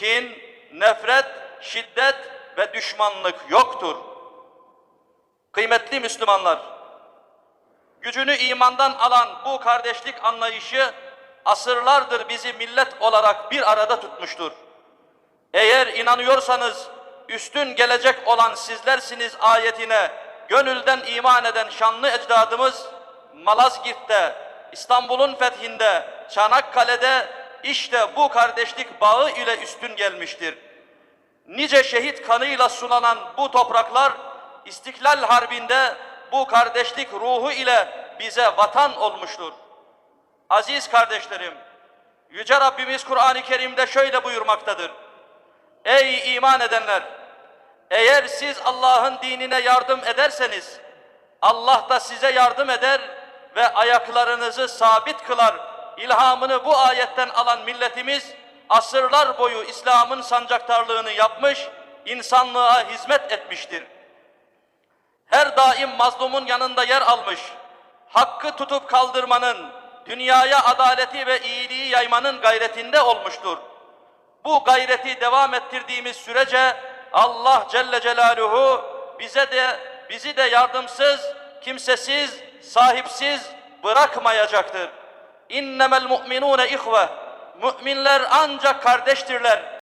kin, nefret, şiddet ve düşmanlık yoktur. Kıymetli Müslümanlar, gücünü imandan alan bu kardeşlik anlayışı asırlardır bizi millet olarak bir arada tutmuştur. Eğer inanıyorsanız üstün gelecek olan sizlersiniz ayetine gönülden iman eden şanlı ecdadımız Malazgirt'te, İstanbul'un fethinde, Çanakkale'de işte bu kardeşlik bağı ile üstün gelmiştir. Nice şehit kanıyla sulanan bu topraklar İstiklal Harbi'nde bu kardeşlik ruhu ile bize vatan olmuştur. Aziz kardeşlerim, Yüce Rabbimiz Kur'an-ı Kerim'de şöyle buyurmaktadır. Ey iman edenler! Eğer siz Allah'ın dinine yardım ederseniz, Allah da size yardım eder ve ayaklarınızı sabit kılar. İlhamını bu ayetten alan milletimiz, asırlar boyu İslam'ın sancaktarlığını yapmış, insanlığa hizmet etmiştir. Her daim mazlumun yanında yer almış, hakkı tutup kaldırmanın, dünyaya adaleti ve iyiliği yaymanın gayretinde olmuştur. Bu gayreti devam ettirdiğimiz sürece Allah Celle Celaluhu bize de bizi de yardımsız, kimsesiz, sahipsiz bırakmayacaktır. İnnemel mu'minune ihve. Müminler ancak kardeştirler.